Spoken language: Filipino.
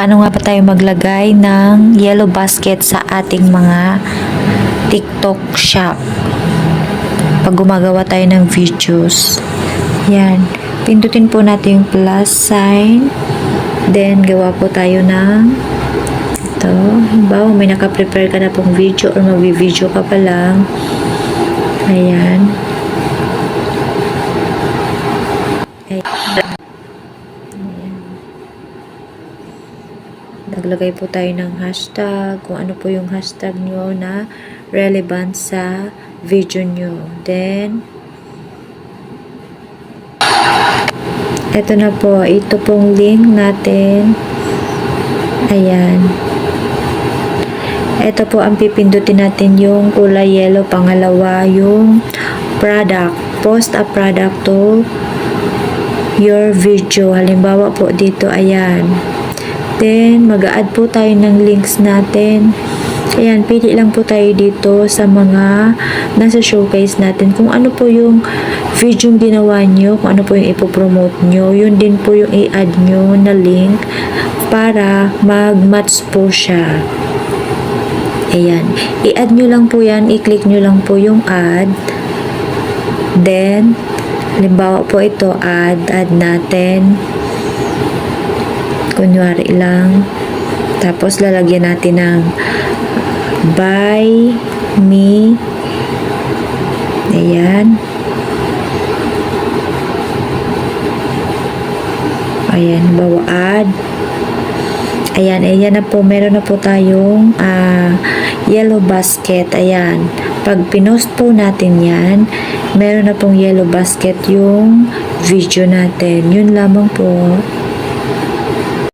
paano nga ba tayo maglagay ng yellow basket sa ating mga TikTok shop pag gumagawa tayo ng videos. Yan. Pindutin po natin yung plus sign. Then, gawa po tayo ng ito. Halimbawa, may nakaprepare ka na pong video or magvi-video ka pa lang. Ayan. Ayan. Naglagay po tayo ng hashtag, kung ano po yung hashtag nyo na relevant sa video nyo. Then, eto na po, ito pong link natin. Ayan. Ito po ang pipindutin natin yung kulay yellow. Pangalawa, yung product. Post a product to your video. Halimbawa po dito, ayan. Then, mag-add po tayo ng links natin. Ayan, pili lang po tayo dito sa mga nasa showcase natin. Kung ano po yung video yung ginawa nyo, kung ano po yung ipopromote nyo, yun din po yung i-add nyo na link para mag-match po siya. Ayan. I-add nyo lang po yan. I-click nyo lang po yung add. Then, halimbawa po ito, add, add natin. Kunwari lang. Tapos, lalagyan natin ng buy me. Ayan. Ayan, bawa add. Ayan, ayan na po. Meron na po tayong ah, yellow basket. Ayan. Pag pinost po natin yan, meron na pong yellow basket yung video natin. Yun lamang po.